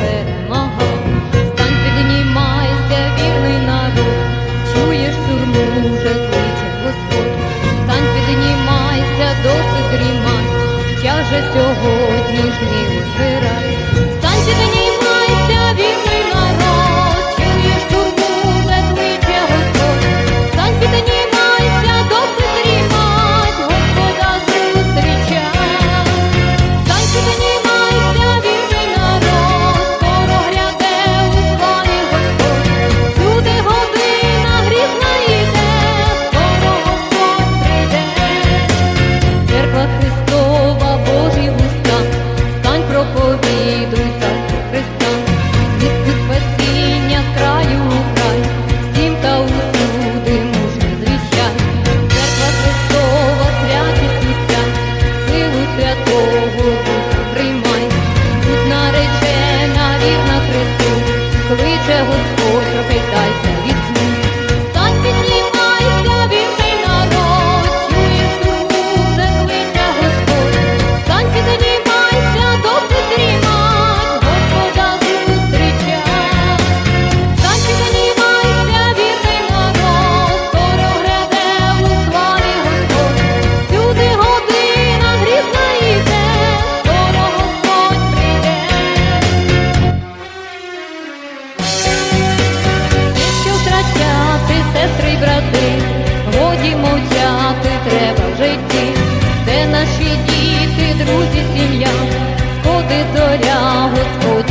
перемога, стань піднімайся, вірний народ, чуєш сурму, вже Господь, стань піднімайся, досить дрімай, тяже сьогоднішній збирай, стань піднімайся. наші діти, друзі, сім'я, сходи зоря Господь.